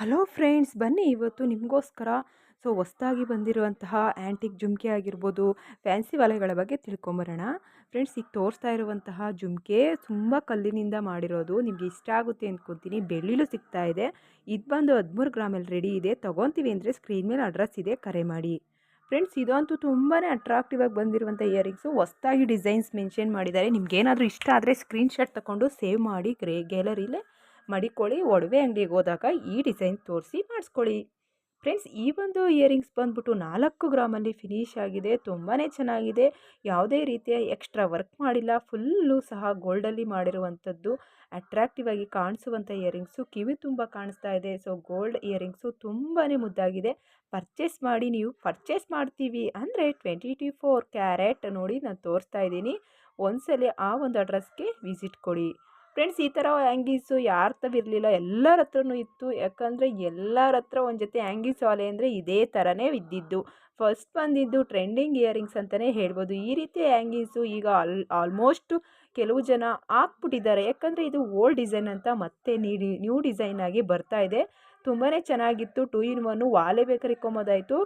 Hello friends, ಬನ್ನಿ ಇವತ್ತು ನಿಮಗೋಸ್ಕರ ಸೊ ಹೊಸ್ದಾಗಿ ಬಂದಿರುವಂತಹ ಆ್ಯಂಟಿಕ್ ಜುಮ್ಕೆ ಆಗಿರ್ಬೋದು, ಫ್ಯಾನ್ಸಿ ವಲೆಗಳ ಬಗ್ಗೆ ತಿಳ್ಕೊಂಬರೋಣ. ಫ್ರೆಂಡ್ಸ್, ಈಗ ತೋರಿಸ್ತಾ ಇರುವಂತಹ ಜುಮ್ಕೆ ತುಂಬ ಕಲ್ಲಿನಿಂದ ಮಾಡಿರೋದು. ನಿಮಗೆ ಇಷ್ಟ ಆಗುತ್ತೆ ಅಂದ್ಕೊತೀನಿ ಬೆಳ್ಳಿಲೂ ಸಿಗ್ತಾ ಇದೆ. ಇದು ಬಂದು ಹದಿಮೂರು ಗ್ರಾಮಲ್ಲಿ ರೆಡಿ ಇದೆ. ತೊಗೊತೀವಿ ಅಂದರೆ ಸ್ಕ್ರೀನ್ ಮೇಲೆ ಅಡ್ರೆಸ್ ಇದೆ, ಕರೆ ಮಾಡಿ. ಫ್ರೆಂಡ್ಸ್, ಇದಂತೂ ತುಂಬಾ ಅಟ್ರಾಕ್ಟಿವ್ ಆಗಿ ಬಂದಿರುವಂಥ ಇಯರಿಂಗ್ಸು ಹೊಸ್ದಾಗಿ ಡಿಸೈನ್ಸ್ ಮೆನ್ಷನ್ ಮಾಡಿದ್ದಾರೆ. ನಿಮ್ಗೇನಾದರೂ ಇಷ್ಟ ಆದರೆ ಸ್ಕ್ರೀನ್ಶಾಟ್ ತಗೊಂಡು ಸೇವ್ ಮಾಡಿ, ಗ್ರೇ ಗ್ಯಾಲರಿಲೇ ಮಡಿಕೊಳ್ಳಿ, ಒಡವೆ ಅಂಗಡಿಗೆ ಹೋದಾಗ ಈ ಡಿಸೈನ್ ತೋರಿಸಿ ಮಾಡಿಸ್ಕೊಳ್ಳಿ. ಫ್ರೆಂಡ್ಸ್, ಈ ಒಂದು ಇಯರಿಂಗ್ಸ್ ಬಂದ್ಬಿಟ್ಟು ನಾಲ್ಕು ಗ್ರಾಮಲ್ಲಿ ಫಿನಿಶ್ ಆಗಿದೆ ತುಂಬಾ ಚೆನ್ನಾಗಿದೆ. ಯಾವುದೇ ರೀತಿಯ ಎಕ್ಸ್ಟ್ರಾ ವರ್ಕ್ ಮಾಡಿಲ್ಲ, ಫುಲ್ಲು ಸಹ ಗೋಲ್ಡಲ್ಲಿ ಮಾಡಿರುವಂಥದ್ದು, ಅಟ್ರಾಕ್ಟಿವ್ ಆಗಿ ಕಾಣಿಸುವಂಥ ಇಯರಿಂಗ್ಸು, ಕಿವಿ ತುಂಬ ಕಾಣಿಸ್ತಾ ಇದೆ. ಸೊ, ಗೋಲ್ಡ್ ಇಯರಿಂಗ್ಸು ತುಂಬಾ ಮುದ್ದಾಗಿದೆ. ಪರ್ಚೇಸ್ ಮಾಡಿ, ನೀವು ಪರ್ಚೇಸ್ ಮಾಡ್ತೀವಿ ಅಂದರೆ ಟ್ವೆಂಟಿ ಟು ಫೋರ್ ಕ್ಯಾರೆಟ್ ನೋಡಿ ನಾನು ತೋರಿಸ್ತಾ ಇದ್ದೀನಿ. ಒಂದ್ಸಲ ಆ ಒಂದು ಅಡ್ರೆಸ್ಗೆ ವಿಸಿಟ್ ಕೊಡಿ. ಫ್ರೆಂಡ್ಸ್ ಈ ಥರ ಆ್ಯಂಗೀಸು ಯಾರ ಇರಲಿಲ್ಲ, ಎಲ್ಲರ ಹತ್ರನೂ ಇತ್ತು. ಯಾಕಂದರೆ ಎಲ್ಲರ ಹತ್ರ ಒಂದು ಜೊತೆ ಆ್ಯಂಗೀಸ್ ವಾಲೆ ಅಂದರೆ ಇದೇ ಥರನೇ ಇದ್ದಿದ್ದು. ಫಸ್ಟ್ ಬಂದಿದ್ದು ಟ್ರೆಂಡಿಂಗ್ ಇಯರಿಂಗ್ಸ್ ಅಂತಲೇ ಹೇಳ್ಬೋದು. ಈ ರೀತಿ ಆ್ಯಂಗೀಸು ಈಗ ಆಲ್ ಆಲ್ಮೋಸ್ಟು ಕೆಲವು ಜನ ಹಾಕ್ಬಿಟ್ಟಿದ್ದಾರೆ. ಯಾಕಂದರೆ ಇದು ಓಲ್ಡ್ ಡಿಸೈನ್ ಅಂತ ಮತ್ತೆ ನೀಡಿ ನ್ಯೂ ಡಿಸೈನ್ ಆಗಿ ಬರ್ತಾ ಇದೆ. ತುಂಬಾ ಚೆನ್ನಾಗಿತ್ತು. ಟೂ ಇನ್ ಒನ್ನು ವಾಲೆ ಬೇಕಾದ್ರೆ ಇಕ್ಕೊಂಬೋದಾಯಿತು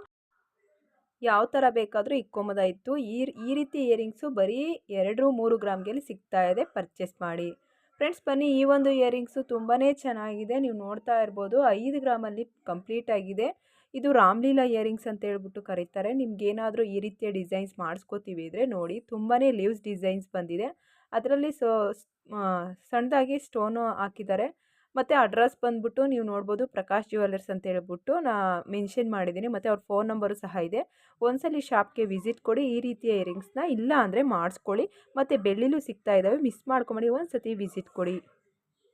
ಯಾವ ಥರ ಬೇಕಾದರೂ ಇಕ್ಕೊಂಬೋದಾಯಿತು ಈ ಈ ರೀತಿ ಇಯರಿಂಗ್ಸು ಬರೀ ಎರಡು ಮೂರು ಗ್ರಾಮ್ಗೆಲ್ಲಿ ಸಿಗ್ತಾ ಇದೆ. ಪರ್ಚೇಸ್ ಮಾಡಿ. ಫ್ರೆಂಡ್ಸ್, ಬನ್ನಿ, ಈ ಒಂದು ಇಯರಿಂಗ್ಸು ತುಂಬಾ ಚೆನ್ನಾಗಿದೆ. ನೀವು ನೋಡ್ತಾ ಇರ್ಬೋದು, ಐದು ಗ್ರಾಮಲ್ಲಿ ಕಂಪ್ಲೀಟ್ ಆಗಿದೆ. ಇದು ರಾಮ್ಲೀಲಾ ಇಯರಿಂಗ್ಸ್ ಅಂತ ಹೇಳ್ಬಿಟ್ಟು ಕರೀತಾರೆ. ನಿಮ್ಗೇನಾದರೂ ಈ ರೀತಿಯ ಡಿಸೈನ್ಸ್ ಮಾಡಿಸ್ಕೋತೀವಿ ಇದ್ರೆ ನೋಡಿ ತುಂಬಾ ಲೀವ್ಸ್ ಡಿಸೈನ್ಸ್ ಬಂದಿದೆ. ಅದರಲ್ಲಿ ಸೊ ಸಣ್ಣದಾಗಿ ಸ್ಟೋನು ಹಾಕಿದ್ದಾರೆ. ಮತ್ತು ಅಡ್ರೆಸ್ ಬಂದುಬಿಟ್ಟು ನೀವು ನೋಡ್ಬೋದು ಪ್ರಕಾಶ್ ಜ್ಯುವೆಲ್ಲರ್ಸ್ ಅಂತ ಹೇಳ್ಬಿಟ್ಟು ನಾ ಮೆನ್ಷನ್ ಮಾಡಿದ್ದೀನಿ. ಮತ್ತು ಅವ್ರ ಫೋನ್ ನಂಬರು ಸಹ ಇದೆ. ಒಂದ್ಸಲಿ ಶಾಪ್ಗೆ ವಿಸಿಟ್ ಕೊಡಿ, ಈ ರೀತಿಯ ಇಯರಿಂಗ್ಸ್ನ ಇಲ್ಲ ಅಂದರೆ ಮಾಡಿಸ್ಕೊಳ್ಳಿ. ಮತ್ತು ಬೆಳ್ಳಿಲೂ ಸಿಗ್ತಾ ಇದ್ದಾವೆ, ಮಿಸ್ ಮಾಡ್ಕೊಂಬೇಡಿ. ಒಂದು ಸತಿ ವಿಸಿಟ್ ಕೊಡಿ.